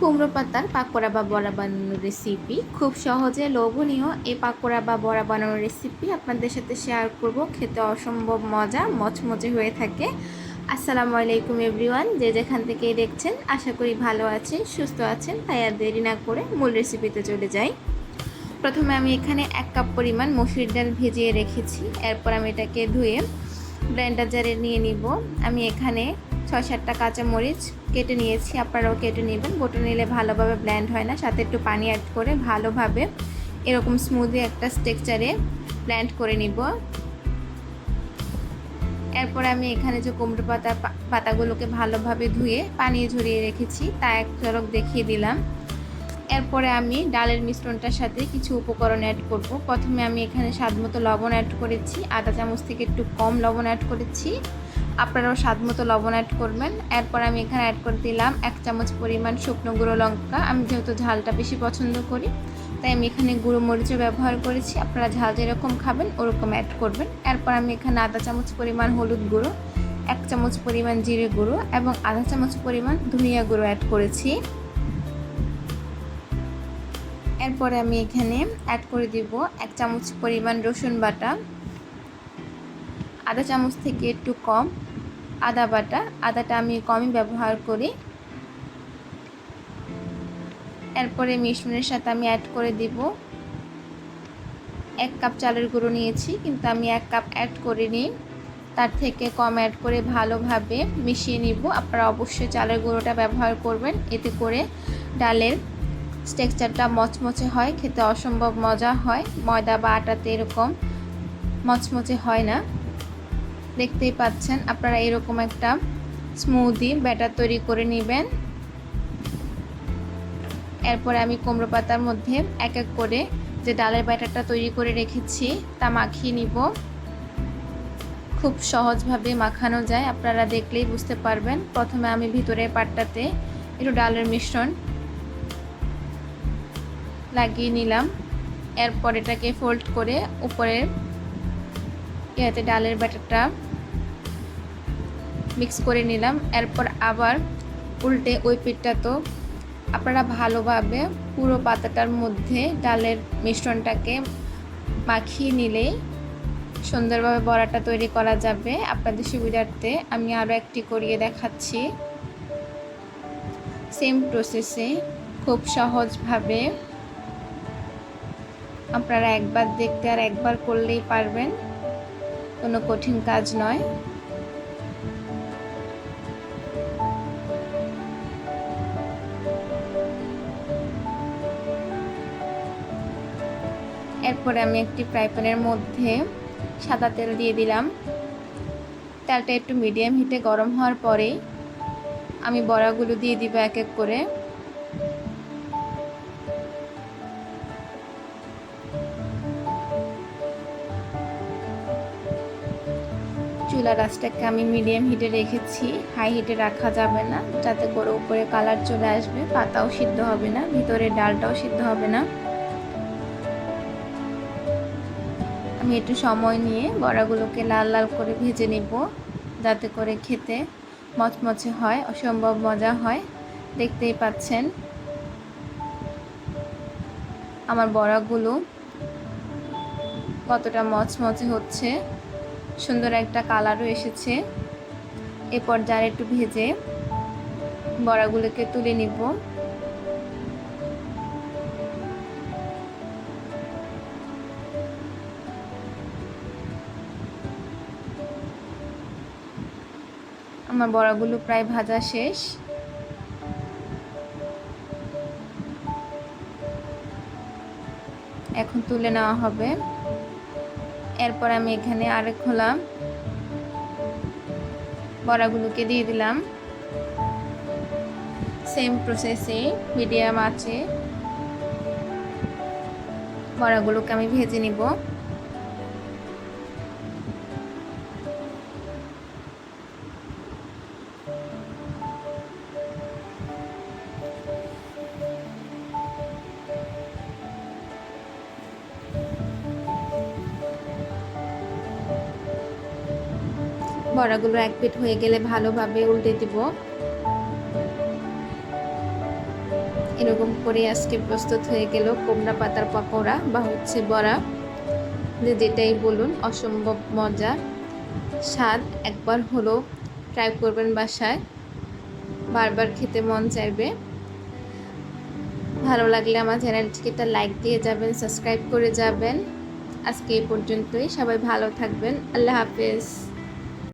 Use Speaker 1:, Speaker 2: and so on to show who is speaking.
Speaker 1: কুমড়ো পাতার পাকোড়া বা বড়া বানানোর রেসিপি খুব সহজে লোভনীয় এই পাকোড়া বা বড়া বানানোর রেসিপি আপনাদের সাথে শেয়ার করব। খেতে অসম্ভব মজা, মচমচে হয়ে থাকে। আসসালামু আলাইকুম এভরিওয়ান যে যেখান থেকেই দেখছেন, আশা করি ভালো আছেন, সুস্থ আছেন, তাই আর দেরি না করে মূল রেসিপিতে চলে যাই। প্রথমে আমি এখানে এক কাপ পরিমাণ মসুর ডাল ভিজিয়ে রেখেছি। এরপর আমি এটাকে ধুয়ে ব্লেন্ডার জারে নিয়ে নিব। আমি এখানে ছয় সাতটা কাঁচামরিচ কেটে নিয়েছি, আপনারাও কেটে নেবেন। গোটা নিলে ভালোভাবে ব্ল্যান্ড হয় না, সাথে একটু পানি অ্যাড করে ভালোভাবে এরকম স্মুদি একটা স্টেকচারে ব্ল্যান্ড করে নিব। এরপর আমি এখানে যে কুমড়ো পাতা পাতাগুলোকে ভালোভাবে ধুয়ে পানি ঝরিয়ে রেখেছি, তা এক চরক দেখিয়ে দিলাম। এরপরে আমি ডালের মিশ্রণটার সাথে কিছু উপকরণ অ্যাড করব। প্রথমে আমি এখানে স্বাদ মতো লবণ অ্যাড করেছি, আধা চামচ থেকে একটু কম লবণ অ্যাড করেছি। আপনারাও স্বাদ মতো লবণ অ্যাড করবেন। এরপর আমি এখানে অ্যাড করে দিলাম এক চামচ পরিমাণ শুকনো গুঁড়ো লঙ্কা। আমি যেহেতু ঝালটা বেশি পছন্দ করি, তাই আমি এখানে গুঁড়ো মরিচও ব্যবহার করেছি। আপনারা ঝাল যেরকম খাবেন, ওরকম অ্যাড করবেন। এরপর আমি এখানে আধা চামচ পরিমাণ হলুদ গুঁড়ো, এক চামচ পরিমাণ জিরে গুঁড়ো এবং আধা চামচ পরিমাণ ধনিয়া গুঁড়ো অ্যাড করেছি। এরপরে আমি এখানে অ্যাড করে দিব এক চামচ পরিমাণ রসুন বাটা। আধা চামচ থেকে একটু কম আদা বাটা, আদাটা আমি কমই ব্যবহার করি। এরপরে মিশ্রণের সাথে আমি অ্যাড করে দিব। এক কাপ চালের গুঁড়ো নিয়েছি, কিন্তু আমি এক কাপ অ্যাড করিনি। তার থেকে কম অ্যাড করে ভালোভাবে মিশিয়ে নিব। আপনারা অবশ্যই চালের গুঁড়োটা ব্যবহার করবেন। এতে করে ডালের টেক্সচারটা মচমচে হয়, খেতে অসম্ভব মজা হয়। ময়দা বা আটাতে এরকম মচমচে হয় না। দেখতেই পাচ্ছেন, আপনারা এরকম একটা স্মুদি ব্যাটার তৈরি করে নেবেন। এরপরে আমি কুমড়ো পাতার মধ্যে এক এক করে যে ডালের ব্যাটারটা তৈরি করে রেখেছি, তা মাখিয়ে নিব। খুব সহজভাবে মাখানো যায়, আপনারা দেখলেই বুঝতে পারবেন। প্রথমে আমি ভিতরের পাটটাতে একটু ডালের মিশ্রণ লাগিয়ে নিলাম। এরপর এটাকে ফোল্ড করে উপরে ইয়াতে ডালের ব্যাটারটা মিক্স করে নিলাম। এরপর আবার উল্টে ওই পিঠটা তো আপনারা ভালোভাবে পুরো পাতাটার মধ্যে ডালের মিশ্রণটাকে মাখিয়ে নিলেই সুন্দরভাবে বড়াটা তৈরি করা যাবে। আপনাদের সুবিধার্থে আমি আরও একটি করিয়ে দেখাচ্ছি। সেম প্রসেসে খুব সহজভাবে আপনারা একবার দেখতে আর একবার করলেই পারবেন। কোনো কঠিন কাজ নয়। এরপরে আমি একটি ফ্রাই প্যানের মধ্যে সাদা তেল দিয়ে দিলাম। তেলটা একটু মিডিয়াম হিটে গরম হওয়ার পরেই আমি বড়াগুলো দিয়ে দিব এক এক করে। চুলা রাসটাকে আমি মিডিয়াম হিটে রেখেছি। হাই হিটে রাখা যাবে না, যাতে করে উপরে কালার চলে আসবে, পাতাও সিদ্ধ হবে না, ভিতরে ডালটাও সিদ্ধ হবে না। আমি একটু সময় নিয়ে বড়াগুলোকে লাল লাল করে ভেজে নেব, যাতে করে খেতে মচমচে হয়, অসম্ভব মজা হয়। দেখতেই পাচ্ছেন আমার বড়াগুলো কতটা মচমচে হচ্ছে। সুন্দর একটা কালারও এসেছে। এ পর্যায়ে একটু ভেজে বড়াগুলোকে তুলে নিব। আমার বড়াগুলো প্রায় ভাজা শেষ। এখন তুলে নেওয়া হবে। এরপর আমি এখানে আরেক খোলা বড়াগুলোকে দিয়ে দিলাম। সেম প্রসেসে মিডিয়াম আছে। বড়াগুলোকে আমি ভেজে নিব। বড়াগুলো এক পিট হয়ে গেলে ভালোভাবে উল্টে দিব। এরকম করে আজকে প্রস্তুত হয়ে গেল কোমড়া পাতার পকোড়া বা হচ্ছে বড়া। যে যেটাই বলুন, অসম্ভব মজা। স্বাদ একবার হলো ট্রাই করবেন বাসায়। বারবার খেতে মন চাইবে। ভালো লাগলে আমার চ্যানেলটিকে একটা লাইক দিয়ে যাবেন সাবস্ক্রাইব করে যাবেন। আজকে এই পর্যন্তই, সবাই ভালো থাকবেন, আল্লাহ হাফেজ।